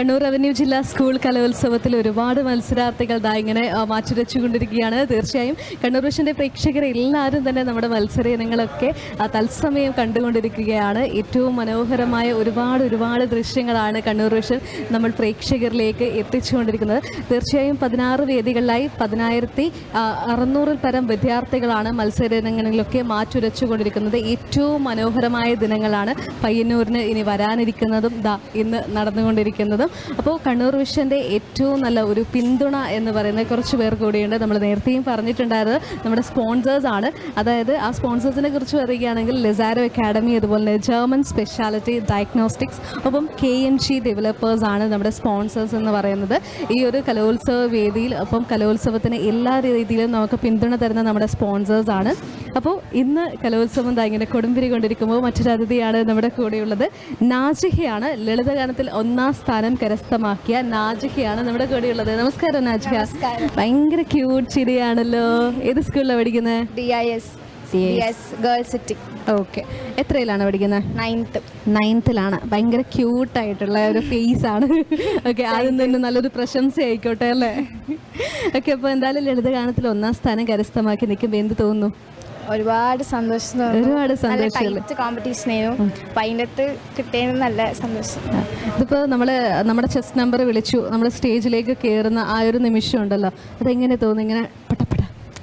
Kannur revenue ജില്ലാ school കലോത്സവത്തിൽ ഒരുപാട് മത്സരാർത്ഥികൾ ദാ ഇങ്ങനെ മാറ്റുരച്ചുകൊണ്ടിരിക്കുകയാണ്. തീർച്ചയായും കണ്ണൂർ വിഷന്റെ പ്രേക്ഷകർ എല്ലാവരും തന്നെ നമ്മുടെ മത്സര ഇനങ്ങളൊക്കെ തത്സമയം കണ്ടുകൊണ്ടിരിക്കുകയാണ്. ഏറ്റവും മനോഹരമായ ഒരുപാട് ഒരുപാട് ദൃശ്യങ്ങളാണ് കണ്ണൂർ വിഷൻ നമ്മൾ പ്രേക്ഷകരിലേക്ക് എത്തിച്ചുകൊണ്ടിരിക്കുന്നത്. തീർച്ചയായും പതിനാറ് വേദികളിലായി പതിനായിരത്തി അറുന്നൂറിൽ പരം വിദ്യാർത്ഥികളാണ് മത്സര ഇനങ്ങളിലൊക്കെ മാറ്റുരച്ചുകൊണ്ടിരിക്കുന്നത്. ഏറ്റവും മനോഹരമായ ദിനങ്ങളാണ് പയ്യന്നൂരിന് ഇനി വരാനിരിക്കുന്നതും ദാ ഇന്ന് നടന്നുകൊണ്ടിരിക്കുന്നതും. അപ്പോൾ കണ്ണൂർ വിഷന്റെ ഏറ്റവും നല്ല ഒരു പിന്തുണ എന്ന് പറയുന്ന കുറച്ച് പേർ കൂടിയുണ്ട്. നമ്മൾ നേരത്തെയും പറഞ്ഞിട്ടുണ്ടായിരുന്നത് നമ്മുടെ സ്പോൺസേഴ്സ് ആണ്. അതായത് ആ സ്പോൺസേഴ്സിനെ കുറിച്ച് പറയുകയാണെങ്കിൽ ലെസാരോ അക്കാഡമി അതുപോലെ തന്നെ ജർമ്മൻ സ്പെഷ്യാലിറ്റി ഡയഗ്നോസ്റ്റിക്സ് ഒപ്പം കെ എൻ ജി ഡെവലപ്പേഴ്സ് ആണ് നമ്മുടെ സ്പോൺസേഴ്സ് എന്ന് പറയുന്നത്. ഈ ഒരു കലോത്സവ വേദിയിൽ ഒപ്പം കലോത്സവത്തിന് എല്ലാ രീതിയിലും നമുക്ക് പിന്തുണ തരുന്ന നമ്മുടെ സ്പോൺസേഴ്സ് ആണ്. അപ്പോൾ ഇന്ന് കലോത്സവം താ ഇങ്ങനെ കൊടുമ്പിരി കൊണ്ടിരിക്കുമ്പോൾ മറ്റൊരു അതിഥിയാണ് നമ്മുടെ കൂടെയുള്ളത്. നാജിഹയാണ് ലളിതഗാനത്തിൽ ഒന്നാം സ്ഥാനം കരസ്ഥമാക്കിയ നാജിഹയാണ് നമ്മുടെ കൂടെയുള്ളത്. നമസ്കാരം നാജിഹ ഭയങ്കര ക്യൂട്ട് ചിരിയാണല്ലോ. ഏത് സ്കൂളിലാണ് പഠിക്കുന്നത് D I S girls city okay എത്രയിലാണ് പഠിക്കുന്നത് നയൻത്ത് നയൻത്തിലാണ് ഭയങ്കര ക്യൂട്ടായിട്ടുള്ള ഒരു ഫേസ് ആണ്. ഓക്കെ ആദ്യം തന്നെ നല്ലൊരു പ്രശംസ ആയിക്കോട്ടെ അല്ലേ? ഓക്കെ അപ്പോൾ എന്തായാലും ലളിതഗാനത്തിൽ ഒന്നാം സ്ഥാനം കരസ്ഥമാക്കി നിൽക്കുമ്പോൾ എന്ത് തോന്നുന്നു? ഒരുപാട് സന്തോഷം ഒരുപാട് സന്തോഷം. കോമ്പറ്റീഷൻ ആയിരുന്നു. അപ്പം അതിന്റെ അകത്ത് കിട്ടിയതിന് നല്ല സന്തോഷം. ഇതിപ്പോൾ നമ്മൾ നമ്മുടെ ചെസ് നമ്പർ വിളിച്ചു. നമ്മൾ സ്റ്റേജിലേക്ക് കയറുന്ന ആ ഒരു നിമിഷം ഉണ്ടല്ലോ. അതെങ്ങനെ തോന്നുന്നു? ഇങ്ങനെ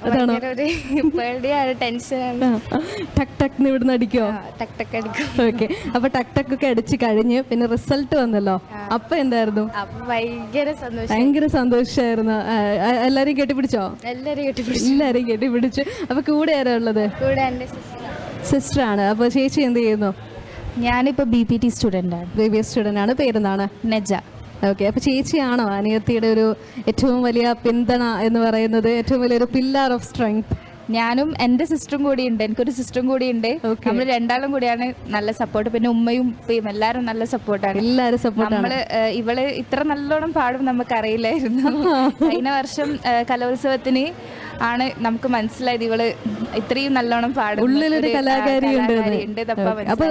അതാണോ? ടക്ക് ഇവിടുന്ന് അടിക്കോ? ടക് ടക്ക് അടിക്കും. ഓക്കെ. അപ്പൊ ടക് ടക്ക് ഒക്കെ അടിച്ച് കഴിഞ്ഞ് പിന്നെ റിസൾട്ട് വന്നല്ലോ. അപ്പൊ എന്തായിരുന്നു? ഭയങ്കര സന്തോഷം. ഭയങ്കര സന്തോഷമായിരുന്നു എല്ലാരെയും കെട്ടിപ്പിടിച്ചോ? എല്ലാവരും കെട്ടിപ്പിടിച്ചു. എല്ലാരെയും കെട്ടിപ്പിടിച്ചു. അപ്പൊ കൂടെ ആരാ ഉള്ളത്? കൂടെ സിസ്റ്റർ ആണ്. അപ്പൊ ചേച്ചി എന്ത് ചെയ്യുന്നു? ഞാനിപ്പോ ബി പി ടി സ്റ്റുഡന്റ് ആണ്. ബി പി സ്റ്റുഡന്റ് ആണ്. പേരെന്താണ്? നെജ. ഓക്കെ അപ്പൊ ചേച്ചിയാണോ അനിയത്തിയുടെ ഒരു ഏറ്റവും വലിയ പിന്തുണ എന്ന് പറയുന്നത്? ഏറ്റവും വലിയൊരു പില്ലർ ഓഫ് സ്ട്രെങ്ത് ഞാനും എന്റെ സിസ്റ്ററും കൂടി ഉണ്ട് എനിക്കൊരു സിസ്റ്ററും കൂടി ഉണ്ട്. നമ്മൾ രണ്ടാളും കൂടിയാണ് നല്ല സപ്പോർട്ട് പിന്നെ ഉമ്മയും ഉപ്പയും എല്ലാവരും നല്ല സപ്പോർട്ടാണ് എല്ലാരും സപ്പോർട്ടാണ് നമ്മൾ ഇവൾ ഇത്ര നല്ലോണം പാടും നമുക്ക് അറിയില്ലായിരുന്നു കഴിഞ്ഞ വർഷം കലോത്സവത്തിന് ആണ് നമുക്ക് മനസ്സിലായത് ഇവൾ ഇത്രയും നല്ലോണം പാടും ഉള്ളിലൊരു കലാകാരി ഉണ്ട് അപ്പൊ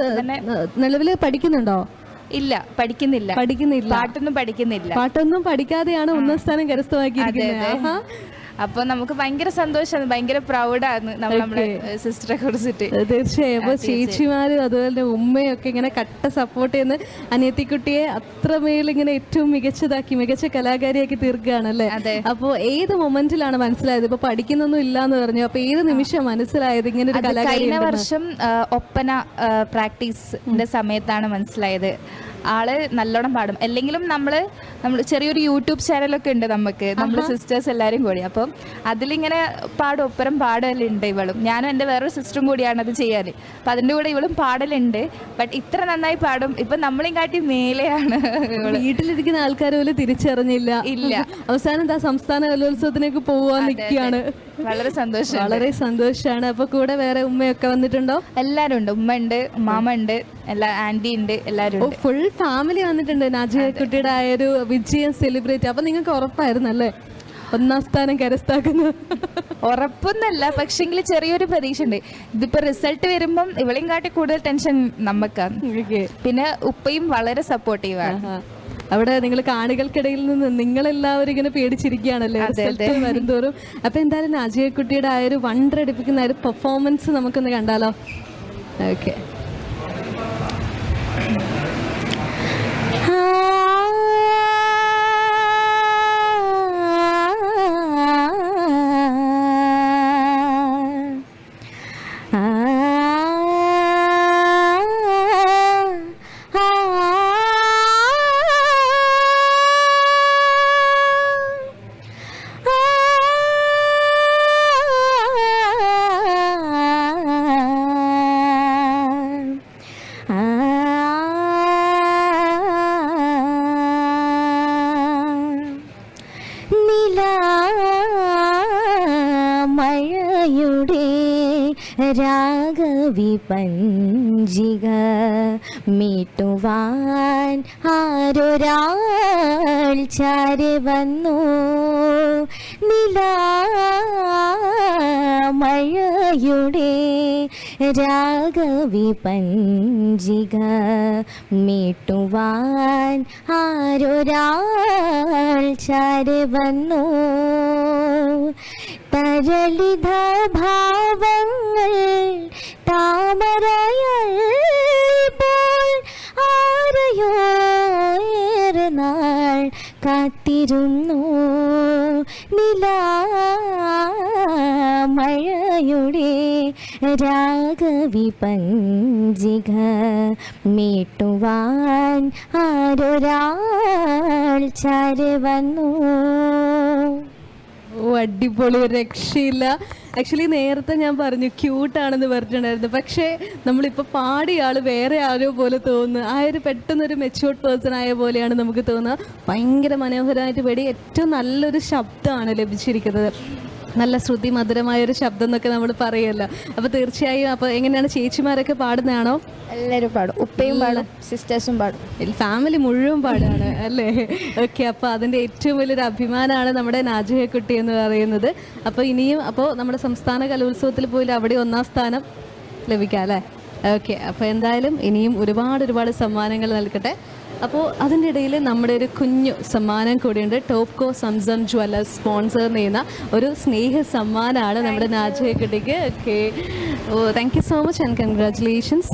നിലവിൽ പഠിക്കുന്നുണ്ടോ? ഇല്ല പഠിക്കുന്നില്ല. പഠിക്കുന്നില്ല. പാട്ടൊന്നും പഠിക്കുന്നില്ല. പാട്ടൊന്നും പഠിക്കാതെയാണ് ഒന്നാം സ്ഥാനം കരസ്ഥമാക്കിയിരിക്കുന്നത്. അപ്പൊ നമുക്ക് ഭയങ്കര സന്തോഷമാണ് ഭയങ്കര പ്രൗഡാണ് നമ്മൾ നമ്മുടെ സിസ്റ്ററെ കുറിച്ചിട്ട്. തീർച്ചയായും. അപ്പൊ ചേച്ചിമാരും അതുപോലെ തന്നെ ഉമ്മയൊക്കെ ഇങ്ങനെ കട്ട സപ്പോർട്ട് ചെയ്യുന്ന അനിയത്തിക്കുട്ടിയെ അത്രമേൽ ഇങ്ങനെ ഏറ്റവും മികച്ചതാക്കി മികച്ച കലാകാരിയാക്കി തീർക്കുകയാണല്ലേ. അപ്പോ ഏത് മൊമെന്റിലാണ് മനസ്സിലായത്? ഇപ്പൊ പഠിക്കുന്നൊന്നും ഇല്ല എന്ന് പറഞ്ഞു അപ്പൊ ഏത് നിമിഷം മനസ്സിലായത് ഇങ്ങനെ ഒരു കലാകാരി കഴിഞ്ഞ വർഷം ഒപ്പന പ്രാക്ടീസിന്റെ സമയത്താണ് മനസ്സിലായത്. ആൾ നല്ലോണം പാടും. അല്ലെങ്കിലും നമ്മൾ നമ്മൾ ചെറിയൊരു യൂട്യൂബ് ചാനലൊക്കെ ഉണ്ട് നമുക്ക് നമ്മുടെ സിസ്റ്റേഴ്സ് എല്ലാവരും കൂടി. അപ്പം അതിലിങ്ങനെ പാടും. ഒപ്പരം പാടലുണ്ട് ഇവളും. ഞാനും എന്റെ വേറൊരു സിസ്റ്ററും കൂടിയാണ് അത് ചെയ്യാൻ അപ്പം അതിന്റെ കൂടെ ഇവളും പാടലുണ്ട്. ബട്ട് ഇത്ര നന്നായി പാടും. ഇപ്പം നമ്മളെയും കാട്ടി മേലെയാണ് വീട്ടിലിരിക്കുന്ന ആൾക്കാർ പോലും തിരിച്ചറിഞ്ഞില്ല. ഇല്ല. അവസാനം എന്താ സംസ്ഥാന കലോത്സവത്തിനൊക്കെ പോവാൻ നിൽക്കുകയാണ് വളരെ സന്തോഷം വളരെ സന്തോഷാണ്. അപ്പൊ കൂടെ വേറെ ഉമ്മയൊക്കെ വന്നിട്ടുണ്ടോ? എല്ലാരും ഉണ്ട്. ഉമ്മ ഉണ്ട് മാമ ഉണ്ട് എല്ലാ ആന്റി ഉണ്ട് എല്ലാരും ഫുൾ ഫാമിലി വന്നിട്ടുണ്ട്. നാജിയ കുട്ടിയുടെ ആ ഒരു വിജയം സെലിബ്രേറ്റ് അപ്പൊ നിങ്ങൾക്ക് ഉറപ്പായിരുന്നു അല്ലേ? ഒന്നാം സ്ഥാനം കരസ്ഥാക്കുന്നത് ഉറപ്പൊന്നല്ല പക്ഷെങ്കിൽ ചെറിയൊരു പ്രതീക്ഷ ഉണ്ട് ഇതിപ്പോ റിസൾട്ട് വരുമ്പം ഇവളെയും കാട്ടി കൂടുതൽ ടെൻഷൻ നമുക്കാണ്. പിന്നെ ഉപ്പയും വളരെ സപ്പോർട്ടീവാണ്. അവിടെ നിങ്ങൾ കാണികൾക്കിടയിൽ നിന്ന് നിങ്ങളെല്ലാവരും ഇങ്ങനെ പേടിച്ചിരിക്കുകയാണല്ലേ? വരുംതോറും. അപ്പൊ എന്തായാലും അജയക്കുട്ടിയുടെ കുട്ടിയുടെ ആ ഒരു വണ്ടർ അടിപ്പിക്കുന്ന ആ ഒരു പെർഫോമൻസ് നമുക്കൊന്ന് കണ്ടാലോ? ഓക്കെ രാഗവിപഞ്ചിക മീട്ടുവാൻ ആരൊരാൾ ചാരി വന്നു. നിലാമഴയുടെ രാഗവി പഞ്ചിക മീട്ടുവാൻ ആരൊരാൾ ചാരി വന്നു. തരളിത ഭാവങ്ങൾ താമരയൽ പോൽ ആരെയോ ഏറെ നാൾ കാത്തിരുന്നു. നിലാമഴയുടെ രാഗവി പഞ്ചിക മീട്ടുവാൻ ആരൊരാൾ ചാരി വന്നു ഓ അടിപൊളി രക്ഷയില്ല. ആക്ച്വലി നേരത്തെ ഞാൻ പറഞ്ഞു ക്യൂട്ടാണെന്ന് പറഞ്ഞിട്ടുണ്ടായിരുന്നു. പക്ഷേ നമ്മളിപ്പോൾ പാടിയ ആൾ വേറെ ആരോ പോലെ തോന്നുന്നു. ആ ഒരു പെട്ടെന്നൊരു മെച്ചുവേർഡ് പേഴ്സൺ ആയ പോലെയാണ് നമുക്ക് തോന്നുക ഭയങ്കര മനോഹരമായിട്ട് പേടി. ഏറ്റവും നല്ലൊരു ശബ്ദമാണ് ലഭിച്ചിരിക്കുന്നത്. നല്ല ശ്രുതി മധുരമായ ഒരു ശബ്ദം എന്നൊക്കെ നമ്മൾ പറയുമല്ലോ അപ്പോൾ തീർച്ചയായും അപ്പോൾ എങ്ങനെയാണ് ചേച്ചിമാരൊക്കെ പാടുന്നതാണോ? എല്ലാവരും പാടും. ഉപ്പയും പാടും സിസ്റ്റേഴ്സും പാടും. ഫാമിലി മുഴുവൻ പാടാണ് അല്ലേ? ഓക്കെ അപ്പോൾ അതിന്റെ ഏറ്റവും വലിയൊരു അഭിമാനമാണ് നമ്മുടെ നാജഹക്കുട്ടി എന്ന് പറയുന്നത്. അപ്പോൾ ഇനിയും അപ്പോൾ നമ്മുടെ സംസ്ഥാന കലോത്സവത്തിൽ പോലും അവിടെ ഒന്നാം സ്ഥാനം ലഭിക്കാം അല്ലേ? ഓക്കെ അപ്പോൾ എന്തായാലും ഇനിയും ഒരുപാട് ഒരുപാട് സമ്മാനങ്ങൾ നൽകട്ടെ. അപ്പോൾ അതിന്റെ ഇടയിൽ നമ്മുടെ ഒരു കുഞ്ഞു സമ്മാനം കൂടിയുണ്ട്. ടോപ്കോ സംസം ജ്വല്ലേഴ്സ് സ്പോൺസർ ചെയ്യുന്ന ഒരു സ്നേഹ സമ്മാനമാണ് നമ്മുടെ നാജയ കുട്ടിക്ക്. Okay oh thank you so much and congratulations